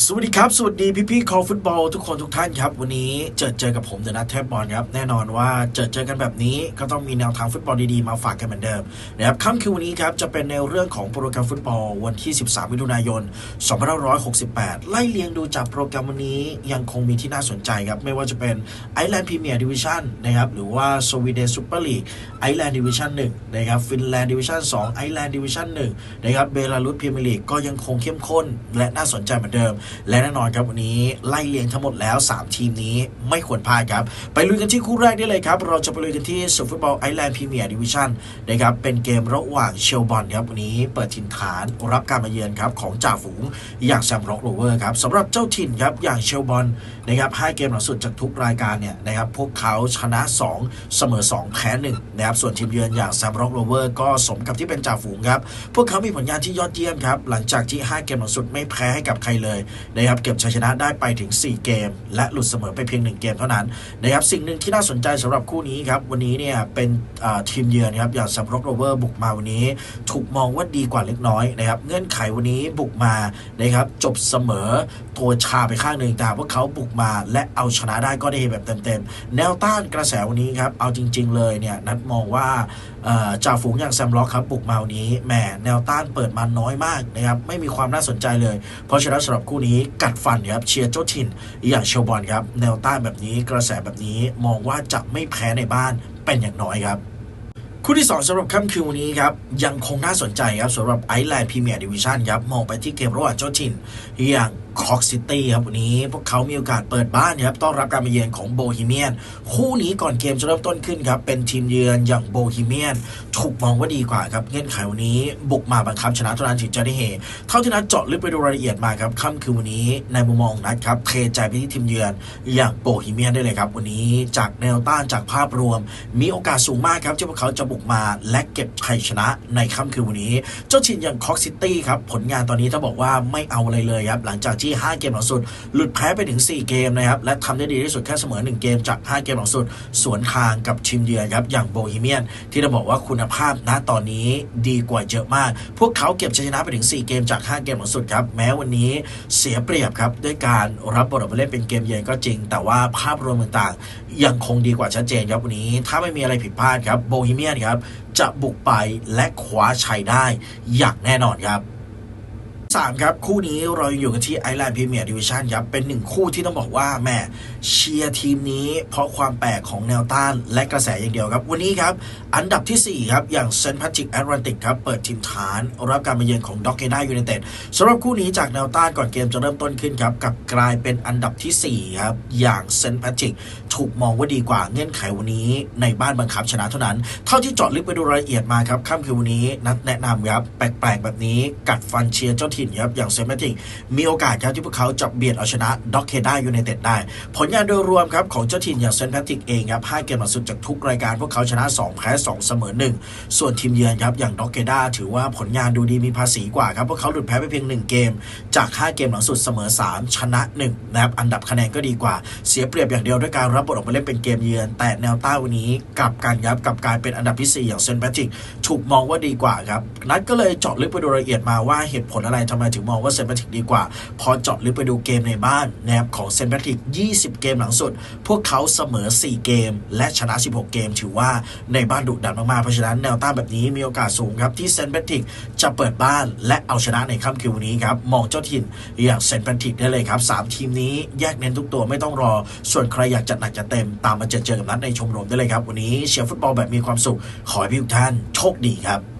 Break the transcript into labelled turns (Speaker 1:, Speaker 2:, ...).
Speaker 1: สวัสดีครับ สวัสดีพี่พี่ๆคอฟุตบอลทุกคนทุกท่านครับ วันนี้เจอเจอกับผมเดนัทเทพบอลครับ แน่นอนว่าเจอเจอกันแบบนี้ก็ต้องมีแนวทางฟุตบอลดีๆ มาฝากกันเหมือนเดิมนะครับค่ำคืนวันนี้ครับ จะเป็นในเรื่องของโปรแกรมฟุตบอลวันที่ 13มิถุนายน 2568 ไล่เลียงดูจากโปรแกรมวันนี้ยังคงมีที่น่าสนใจครับ ไม่ว่าจะเป็นไอร์แลนด์พรีเมียร์ดิวิชั่นนะครับหรือว่าสวีเดนซูเปอร์ลีกไอร์แลนด์ดิวิชั่น1นะครับฟินแลนด์ดิวิชั่น2ไอร์แลนด์ดิวิชั่น1นะครับเบลารุสพรีเมียร์ลีกก็ยังคงเข้มข้นและน่าสนใจเหมือนเดิมและแน่นอนครับวันนี้ไล่เลียงทั้งหมดแล้ว 3 ทีมนี้ไม่ควรพลาดครับ ไปลุยกันที่คู่แรกได้เลยครับ เราจะไปลุยกันที่สุฟุตบอลไอแลนด์พรีเมียร์ดิวิชั่นนะครับเป็นเกมระหว่างเชลบอลครับวันนี้เปิดถิ่นฐานรับการมาเยือนครับของจ่าฝูงอย่างแซมร็อกโรเวอร์ครับสำหรับเจ้าถิ่นครับอย่างเชลบอลนะครับให้เกมหลังสุดจากทุกรายการเนี่ยนะครับพวกเขาชนะ 2 เสมอ 2 แพ้1นะครับส่วนทีมเยือนอย่างแซมร็อกโรเวอร์ก็สมกับที่เป็นจ่าฝูงครับพวกเขามีผลงานที่ยอดเยี่ยมครับหลังจากที่ห้เกมหลังสุดไม่แพ้ให้กับใครเลยนะครับเก็บชัยชนะได้ไปถึง 4 เกม และหลุดเสมอไปเพียง 1 เกมเท่านั้นนะครับสิ่งหนึ่งที่น่าสนใจสำหรับคู่นี้ครับวันนี้เนี่ยเป็นทีมเยือนครับอย่างซับร็อกโรเวอร์บุกมาวันนี้ ถูกมองว่าดีกว่าเล็กน้อยนะครับเงื่อนไขวันนี้บุกมานะครับจบเสมอตัวชาไปข้างหนึ่งแต่ว่าเขาบุกมาและเอาชนะได้ก็ได้แบบเต็มๆแนวต้านกระแสวันนี้ครับเอาจริง ๆ เลยเนี่ยนัดมองว่าเจ่าฝูงอย่างแซมล็อกครับบุกมาวันนี้แหมแนวต้านเปิดมาน้อยมากนะครับไม่มีความน่าสนใจเลย เพราะฉะนั้นสำหรับคู่นี้กัดฟันครับเชียร์เจ้าถิ่น อย่างเชลบอลครับแนวต้านแบบนี้กระแสแบบนี้มองว่าจะไม่แพ้ในบ้านเป็นอย่างน้อยครับ คู่ที่ 2สำหรับค่ำคืนวันนี้ครับ ยังคงน่าสนใจครับสำหรับไอร์แลนด์พรีเมียร์ดิวิชันครับ มองไปที่เกมระหว่างเจ้าถิ่นอย่างคอกซิตี้ครับวันนี้พวกเขามีโอกาสเปิดบ้านครับต้อนรับการมาเยือนของโบฮีเมียน คู่นี้ก่อนเกมจะเริ่มต้นขึ้นครับ เป็นทีมเยือนอย่างโบฮีเมียน ถูกมองว่าดีกว่าครับ เงื่อนไขวันนี้บุกมาบังคับชนะเท่านั้นถึงจะได้เฮเท่าที่นัดเจาะลึกไปดูรายละเอียดมาครับค่ำคืนวันนี้ในมุมมองของนัดครับเทใจไปที่ทีมเยือนอย่างโบฮีเมียนได้เลยครับวันนี้จากแนวต้านจากภาพรวม มีโอกาสสูงมากครับที่พวกเขาจะบุกมาและเก็บชัยชนะในค่ำคืนวันนี้ เจ้าชินอย่างคอกซิตี้ครับ ผลงานตอนนี้ต้องบอกว่าไม่เอาอะไรเลยครับ หลังจากที่ 5 เกมหลังสุด หลุดแพ้ไปถึง 4 เกมนะครับ และทำได้ดีที่สุดแค่เสมอ 1 เกมจาก 5 เกมหลังสุด สวนทางกับทีมเยือนครับอย่างโบฮีเมียน ที่เราบอกว่าคุณภาพณตอนนี้ดีกว่าเยอะมาก พวกเขาเก็บชัยชนะไปถึง 4 เกมจาก 5 เกมหลังสุดครับแม้วันนี้เสียเปรียบครับด้วยการรับบทบาทเล่นเป็นเกมเยือนก็จริง แต่ว่าภาพรวมต่างๆยังคงดีกว่าชัดเจนครับวันนี้ ถ้าไม่มีอะไรผิดพลาดครับโบฮีเมียนครับ จะบุกไปและคว้าชัยได้อย่างแน่นอนครับ สามครับ คู่นี้เราอยู่กันที่ไอร์แลนด์พรีเมียร์ดิวิชันครับเป็นหนึ่งคู่ที่ต้องบอกว่าแม่เชียร์ทีมนี้ เพราะความแปลกของแนวต้านและกระแสอย่างเดียวครับ วันนี้ครับ อันดับที่ 4 ครับ อย่างเซนต์แพทริกแอตแลนติกครับ เปิดทีมฐาน รับการมาเยือนของด็อกเกด้ายูไนเต็ดสำหรับคู่นี้จากแนวต้านก่อนเกมจะเริ่มต้นขึ้นครับกับกลายเป็นอันดับทีสี่4 ครับ อย่างเซนต์แพทริกถูกมองว่าดีกว่าเงื่อนไขวันนี้ ในบ้านบังคับชนะเท่านั้น เท่าที่เจาะลึกไปดูรายละเอียดมาครับค่ำคืนวันนี้นัดแนะนำครับแปลกๆแบบนี้กัดฟันเชียร์เจ้าถิ่นครับอย่างเซนต์แพทริกมีโอกาสครับที่พวกเขาจะเบียดเอาชนะด็อกเคด้ายูไนเต็ดได้ ผลงานโดยรวมครับของเจ้าถิ่นอย่างเซนต์แพทริกเองครับ5เกมหลังสุดจากทุกรายการพวกเขาชนะ 2 แพ้ 2 เสมอ 1 ส่วนทีมเยือนครับอย่างด็อกเคด้าถือว่าผลงานดูดีมีภาษีกว่าครับพวกเขาหลุดแพ้ไปเพียง 1 เกม จาก 5 เกมหลังสุดเสมอ 3 ชนะ1นะครับอันดับคะแนนก็ดีกว่าเสียเปรียบอย่างเดียวด้วยการรับบทออกมาเล่นเป็นเกมเยือน แต่แนวต้านวันนี้กลับกันครับกับกลายเป็นอันดับที่4อย่างเซนต์แพทริกถูกมองว่าดีกว่าครับนัดก็เลยเจาะลึกไปดูรายละเอียดมาว่าเหตุผลอะไรทำไมถึงมองว่าเซนต์แพทริกดีกว่า พอเจาะลึกไปดูเกมในบ้านนะครับของเซนต์แพทริก 20 เกมหลังสุด พวกเขาเสมอ 4 เกม และชนะ 16 เกม ถือว่าในบ้านดุดันมากๆ เพราะฉะนั้นแนวต้านแบบนี้มีโอกาสสูงครับ ที่เซนต์แพทริกจะเปิดบ้านและเอาชนะในค่ำคืนวันนี้ครับ มองเจ้าถิ่นอย่างเซนต์แพทริกได้เลยครับ 3 ทีมนี้แยกเน้นทุกตัวไม่ต้องรอ ส่วนใครอยากจัดหนักจัดเต็มตามมาเจอเจอกับนัดในชมรมได้เลยครับวันนี้เชียร์ฟุตบอลแบบมีความสุขขอให้พี่ทุกท่านโชคดีครับ